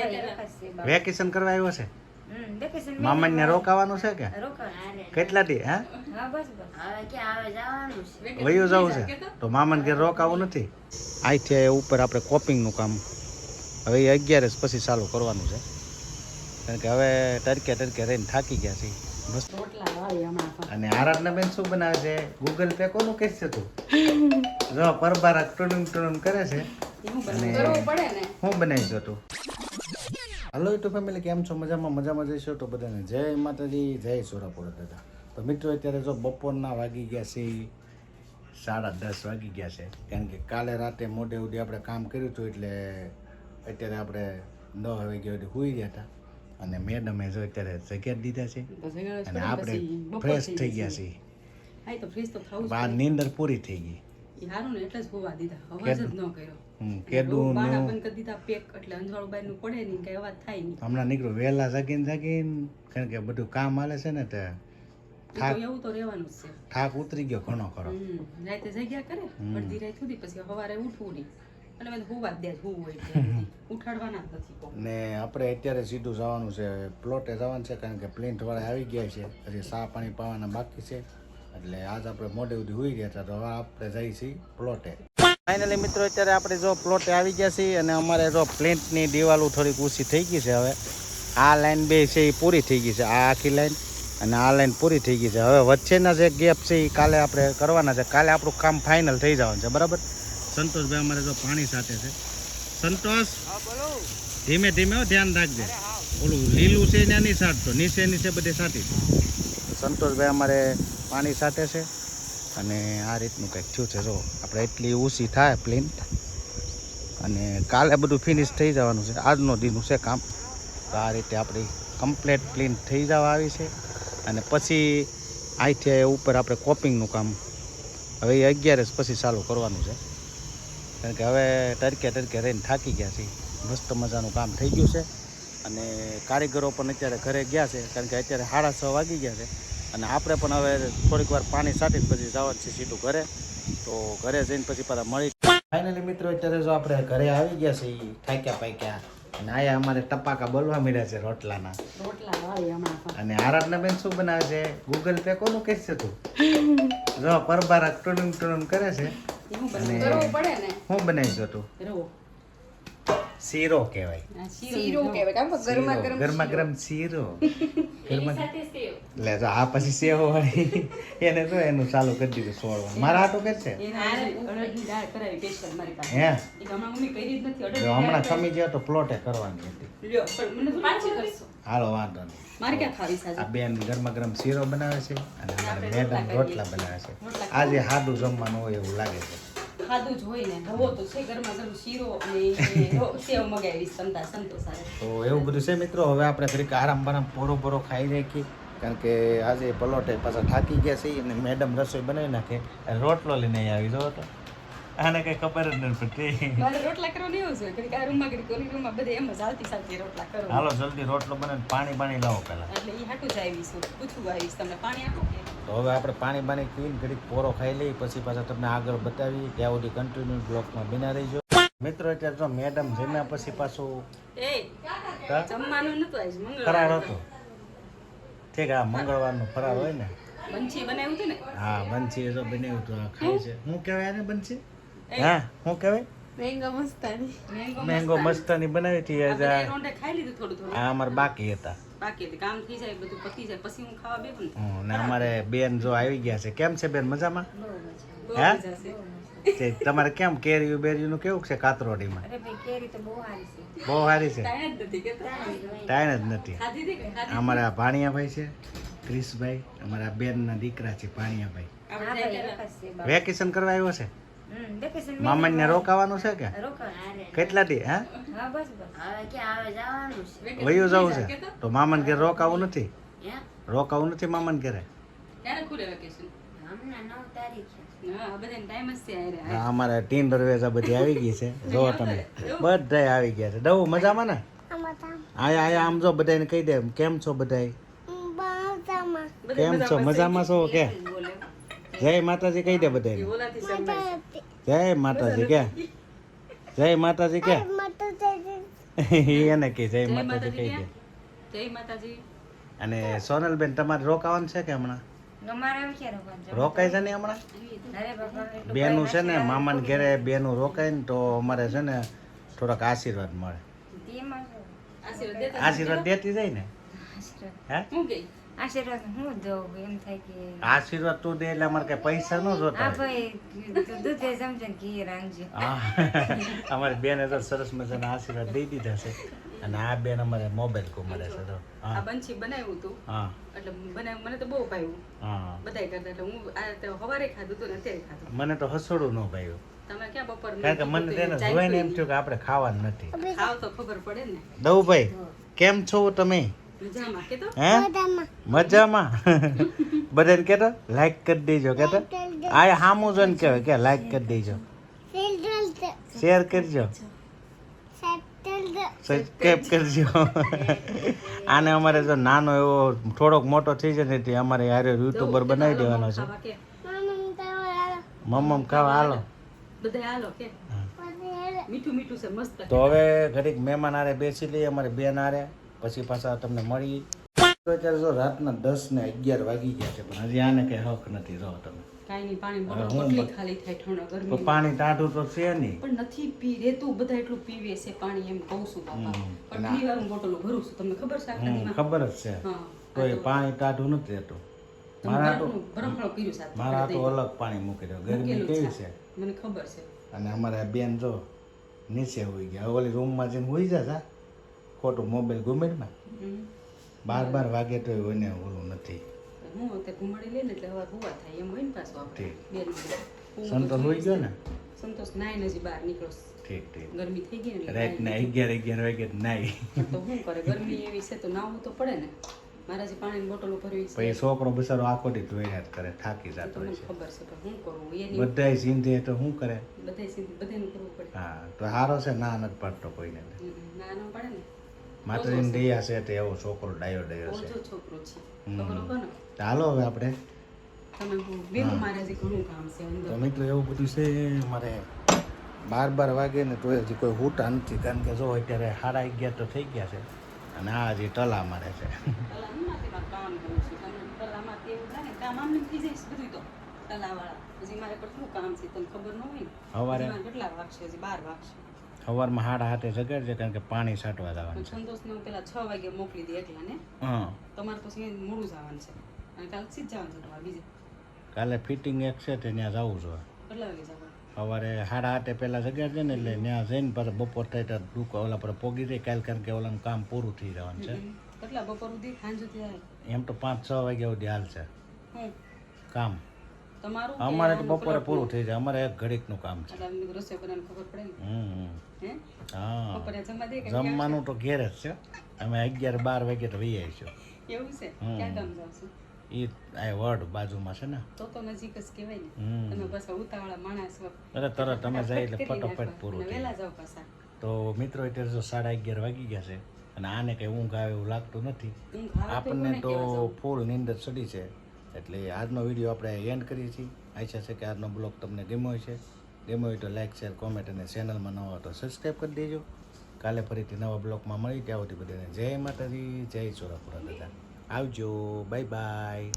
છે. વેકેશન કરવા આવ્યો છે? મામા ને રોકાવાનું છે કે? રોકાણ. કેટલા દી હે? હા છે. વયું જવું છે? તો મામાને ઘેર રોકાવું નથી? અહીંથી ઉપર આપણે કોપિંગનું કામ. હવે એ અગિયારસ પછી ચાલુ કરવાનું છે. કારણ કે હવે તડકે તડકે રહીને થાકી ગયા છે. અને આરાધના બેન શું બનાવે છે? ગૂગલ પે કોનું કે છે તું? જો પરબારા ટુણુમ ટુણુમ કરે છે. અને કરવું બનાવી ને. હું બનાવીશ તું? હલો યુટ્યુબ ફેમિલી કેમ છો? મજામાં મજામાં જઈશો તો બધાને જય માતાજી જય સોરાપુર દાદા. તો મિત્રો અત્યારે જો બપોરના વાગી ગયા છે સાડા દસ વાગી ગયા છે. કારણ કે કાલે રાતે મોડે સુધી આપણે કામ કર્યું હતું એટલે અત્યારે આપણે નવ વાગ્યા સુધી સુઈ ગયા હતા. અને મેડમે જો અત્યારે જગ્યા દીધા છે. અને આપણે ફ્રેશ થઈ ગયા છીએ બહાર નીંદર પૂરી થઈ ગઈ. હારું ને એટલે જ હોવા દીધા. અવાજ જ ન કર્યો. કેદું બાણા બંધ કરી દીધા પેક એટલે અંજવાળું બહારનું પડે નહીં કઈ અવાજ થાય નહીં. હમણાં નીકળ્યું વહેલા જાગીને જાગીને કારણ કે બધું કામ હાલે છે ને તે થાક એવું તો રહેવાનું જ છે. થાક ઉતરી ગયો ઘણો ખરો. રાતે જગ્યા કરે. અડધી રાત સુધી પછી સવારે ઉઠવું નહીં. એટલે મેં હોવા દે હોવું હોય ઉઠાડવાના નથી ને આપણે અત્યારે સીધું જવાનું છે પ્લોટે જવાનું છે કારણ કે પ્લેન્ટ વાળા આવી ગયા છે હજી સા પાણી પાવાના બાકી છે. એટલે આજ આપણે મોડે સુધી હોઈ ગયા તો આપણે જઈએ છીએ પ્લોટે. ફાઇનલી મિત્રો, અત્યારે આપણે જો પ્લોટે આવી ગયા છીએ અને અમારે જો પ્લેન્ટની દિવાલો થોડીક ઊંચી થઈ ગઈ છે હવે. આ લાઈન બે છે, એ પૂરી થઈ ગઈ છે, આ આખી લાઈન અને આ લાઈન પૂરી થઈ ગઈ છે. હવે વચ્ચેના જે ગેપ છે એ કાલે આપણે કરવાના છે. કાલે આપણું કામ ફાઇનલ થઈ જવાનું છે, બરાબર? સંતોષભાઈ અમારે જો પાણી સાથે છે. સંતોષ, ધીમે ધીમે ધ્યાન રાખજે. ઓલું લીલું છે ને નહીં સાટતો નીચે નીચે બધે સાટી. સંતોષભાઈ અમારે પાણી સાથે છે. અને આ રીતનું કંઈક થયું છે. જો, આપણે એટલી ઊંચી થાય પ્લેન અને કાલે બધું ફિનિશ થઈ જવાનું છે. આજનો દીનું છે કામ. તો આ રીતે આપણી કમ્પ્લેટ પ્લેન થઈ જવા આવી છે. અને પછી અહીંથી ઉપર આપણે કોપિંગનું કામ હવે એ અગિયારસ પછી ચાલુ કરવાનું છે. કારણ કે હવે તડકે તડકે રહીને થાકી ગયા છે મસ્ત મજાનું કામ થઈ ગયું છે. અને કારીગરો પણ અત્યારે ઘરે ગયા છે. કારણ કે અત્યારે સાડા છ વાગી ગયા છે. અને આપણે પણ હવે થોડીક વાર પાણી સાટીને પછી જવાનું છે સીધું ઘરે. તો ઘરે જઈને પછી પાછા મળી ફાઇનલી મિત્રો અત્યારે જો આપણે ઘરે આવી ગયા છે ઈ થાક્યા પાક્યા. અને આયા અમારે ટપાકા બોલવા મળ્યા છે રોટલાના. રોટલા વાળી હમણાં પણ. અને આરાધના બેન શું બનાવે છે? ગૂગલ પે કોનું કહે છે તું? જો પરબારા ટુડુંગ ટુડુંગ કરે છે. અને- કરવું પડે ને. શું બનાવીશ તું? રવો. શીરો કહેવાય. શીરો કહેવાય. કારણ કે ગરમા ગરમ ગરમા ગરમ શીરો ગરમા લે તો આ પછી સેવ વાળી. એને તો એનું ચાલુ કરી દીધું સોળવાનું મારા હાટો કે છે? એના હારે અડદની દાળ કરાવી special મારી પાસે. હે? હમણાં ખમી જાય તો પ્લોટે કરવાની હતી. લ્યો, પણ મને તો પાછી કરશો. હાલો વાંધો નહીં. મારે ક્યાં ખાવી સાજે આ બેન ગરમા ગરમ શીરો બનાવે છે અને મેડમ રોટલા બનાવે છે. આજે સાદું જમવાનું હોય એવું લાગે છે. ખાધું જોઈને હોય તો છે ગરમા ગરમ શીરો અને સેવ મગાવીશ સંતા સંતોષ તો એવું બધું છે મિત્રો? હવે આપણે ફરી આરામ બરામ પોરો પોરો ખાઈ રાખી કારણ કે આજે પલોટે પાછા થાકી ગયા છે અને મેડમ રસોઈ બનાવી નાખે, રોટલો લઈને આવી જો તો. આને કઈ ખબર જ નથી પડતી. મારે રોટલા કરવાનું એવું છે ઘડીક આ રૂમમાં ઘડીક ઓલી રૂમમાં બધે એમ જ હાલતી ચાલતી રોટલા કરો. હાલો જલ્દી રોટલો બને પાણી પાણી લાવો પહેલા. એટલે એ હાટું જ આવીશું. પૂછવું આવીશ તમને પાણી આપો કે? તો હવે આપણે પાણી પાણી પીને ઘડીક પોરો ખાઈ લઈ પછી પાછા તમને આગળ બતાવી ત્યાં સુધી કન્ટિન્યુ બ્લોકમાં બિના રહીજો. મિત્રો અત્યારે તો મેડમ જમ્યા પછી પાછું એ? જમવાનું નતું આજ ફરાળ મંગળવાર હતો. ઠીક આ મંગળવારનો ફરાર હોય ને. બંચી બનાવ્યું હતું ને? હા બંસી જો બનાવ્યું હતું આ ખાય છે. હું કહેવાય ને બંસી હા શું કહેવાય? મેંગો મસ્તાની મેંગો મસ્તાની બનાવી હતી આ આજે આ ખાઈ લીધું થોડું થોડું. આ અમારે બાકી હતા. બાકી હતી. કામ થઈ જાય બધું પતી જાય. પછી હું ખાવા બેઠું ને. ને અમારે બેન જો આવી ગયા છે. કેમ છે બેન મજામાં? હે? તે તમારે કેમ કેરી બેરીનું કેવું છે કેરી તો બહુ સારી છે. ટાઈન ટાઈમ જ નથી અમારા ભાણિયાભાઈ છે ક્રિશભાઈ. અમારા બેનના દીકરા છે ભાણિયાભાઈ. હા. વેકેશન કરવા આવ્યો છે? હમ, ને મામાને રોકાવાનું છે કે? રોકાણ. કેટલા દી હે? હા બસ બસ. હવે ક્યાં હવે જવાનું છે. વયું જવું છે? તો મામાને ઘેર રોકાવું નથી? હે? રોકાવું નથી મામાને ઘરે? અમારે ટીન દરવેજા બધી આવી ગઈ છે. જો તમે. બધાય આવી ગયા છે. દવું મજામાં ને? આયા આયા આમ જો બધાને કહી દે કેમ છો બધાય? બધા કેમ છો? મજામાં છો. કે? જય માતાજી કહી દે બધાને. જય માતાજી કે? જય માતાજી કે? એને કે જય માતાજી કહી દે. જય માતાજી. અને સોનલબેન તમારે રોકાવાનું છે કે હમણાં? રોકાય છે ને હમણાં? બેનું છે ને મામાને ઘેરે બેનું રોકાય ને તો અમારે છે ને થોડાક આશીર્વાદ મળે. આશીર્વાદ દેતી જાય ને? હે? આશીર્વાદ હું દઉં એમ થાય કે આશીર્વાદ તું દે એટલે અમારે કઈ પૈસા નો જોતા ભાઈ અમારી બેન તો સરસ મજાના આશીર્વાદ દઈ દીધા છે. અને આ બેન અમારે મોબાઈલ કુમારે છે તો આ બંછી બનાવ્યું હતું. હા. એટલે બનાવ્યું મને તો બહુ ભાવ્યું. હા. બધાય કરતા એટલે હું આ તો હવારે ખાધું હતું ને અત્યારે ખાધું. મને તો હસોડું ન ભાવ્યું. તમે ક્યાં બપોર કારણ કે મને તેને જોઈને એમ થયું કે આપણે ખાવાનું નથી. ખાવ તો ખબર પડે ને. દઉભાઈ કેમ છો તમે? મજામાં બધાને કેતો? લાઈક કરી દેજો કેતો. આ હામું જોઈને કહેવાય કે લાઈક કરી દેજો. શેર કરજો. સબસ્ક્રાઈબ કરજો. આને અમારે જો નાનો એવો થોડોક મોટો થઈ જાય ને તે અમારે યાર યુટ્યુબર બનાવી દેવાનો છે. ખાવા મમ્મમ ખાવા હાલો. તો હવે ઘડીક મહેમાન આરે બેસી લઈએ અમારે બેન આરે પછી પાછા તમને મળી. અત્યારે જો રાતના દસ ને અગિયાર વાગી ગયા છે પણ હજી આને કઈ હક નથી રહો તમે. પાણી ટાઢું તો છે નહીં. પણ નથી પી રેતું બધા એટલું પીવે છે પાણી એમ કહું છું બાપા. પણ ઘણી વાર બોટલો ભરું છું તમને ખબર છે ખબર જ છે. તો એ પાણી ટાઢું નથી રહેતું. મારા તો મારા તો અલગ પાણી મૂકી દો. ગરમી કેવી છે. મને ખબર છે. અને અમારે બેન જો નીચે હોઈ ગયા. ઓલી રૂમમાં જઈને હોઈ જતા ખોટું મોબાઈલ ઘુમેડમાં બાર બાર વાગે તો એને ઓલું નથી. એમ હોય ને સંતોષ હોઈ ગયો ને? સંતોષ નાઈને હજી બહાર નીકળો ઠીક ઠીક. ગરમી થઈ ગઈ ને એટલે રાત ને અગિયાર અગિયાર વાગે નાઈ. તો શું કરે ગરમી એવી છે તો નાવું તો પડે ને. મારા જે પાણીની બોટલો ભરવી છે. પછી છોકરો બિચારો આખો દી ધોયા જ કરે થાકી જતો હોય છે. ખબર છે પણ શું કરું? એની બધાય સિંધે તો શું કરે? બધાય સીધી બધાયનું કરવું પડે. હા તો હારો છે ના નથી પડતો કોઈને. ના ના પડે ને. માતાજીને દયા છે તે એવો છોકરો ડાયો ડાયો છે. છોકરો છે. હાલો હવે આપણે. તમે તો એવું બધું છે મારે બાર બાર વાગે ને તો હજી કોઈ હુટા નથી કારણ કે જો અત્યારે સાડા અગિયાર તો થઈ ગયા છે. અને આ હજી ટલા મારે છે. સવારે કેટલા વાગશે? હજી બાર વાગશે. સવારમાં હાડા હાથે જગાડજે કારણ કે પાણી છાંટવા જવાનું છે. સંતોષને હું પેલા છ વાગે મોકલી દે એકલા ને હા. તમારે તો મોડું જવાનું છે. અને કાલે સીધ જવાનું છે તમારે બીજે. કાલે ફિટિંગ એક છે તે ત્યાં જવું છે. કેટલા વાગે જવાનું? સવારે સાડા આઠે પહેલાં જગાડજે ને એટલે ત્યાં જઈને પર બપોર થાય તો દુઃખ ઓલા પર પોગી જાય કાલ કારણ કે ઓલાનું કામ પૂરું થઈ જવાનું છે. કેટલા બપોર સુધી? સાંજ સુધી એમ તો પાંચ છ વાગ્યા સુધી હાલ છે. કામ. તમારું અમારે તો બપોરે પૂરું થઈ જાય. અમારે એક ઘડીકનું કામ છે. રસોઈ બનાવવાની ખબર પડે ને. હમ. હે? જમવાનું તો ઘેર જ છે. અમે અગિયાર બાર વાગે તો વહી આવીશું. એવું છે? ક્યાં ગામ જાવ છો? એ આ વડ બાજુમાં છે ને. તો તો નજીક જ કહેવાય ને. હમ. તમે બસ ઉતાવળા માણસ અરે તરત તમે જાય એટલે ફટોફટ પૂરું જાવ પાછા. તો મિત્રો અત્યારે જો સાડા અગિયાર વાગી ગયા છે અને આને કંઈ ઊંઘ આવે એવું લાગતું નથી. આપણને તો? ફૂલ નીંદર ચડી છે. એટલે આજનો વીડિયો આપણે એન્ડ કરીએ છીએ. આશા છે કે આજનો બ્લોગ તમને ગમ્યો છે હોય તો લાઈક શેર કોમેન્ટ અને ચેનલમાં નવા હોય તો સબસ્ક્રાઈબ કરી દેજો. કાલે ફરીથી નવા બ્લોગમાં મળી ત્યાં સુધી બધાને જય માતાજી, જય ચોરાપુરા દાદા. આવજો. Bye bye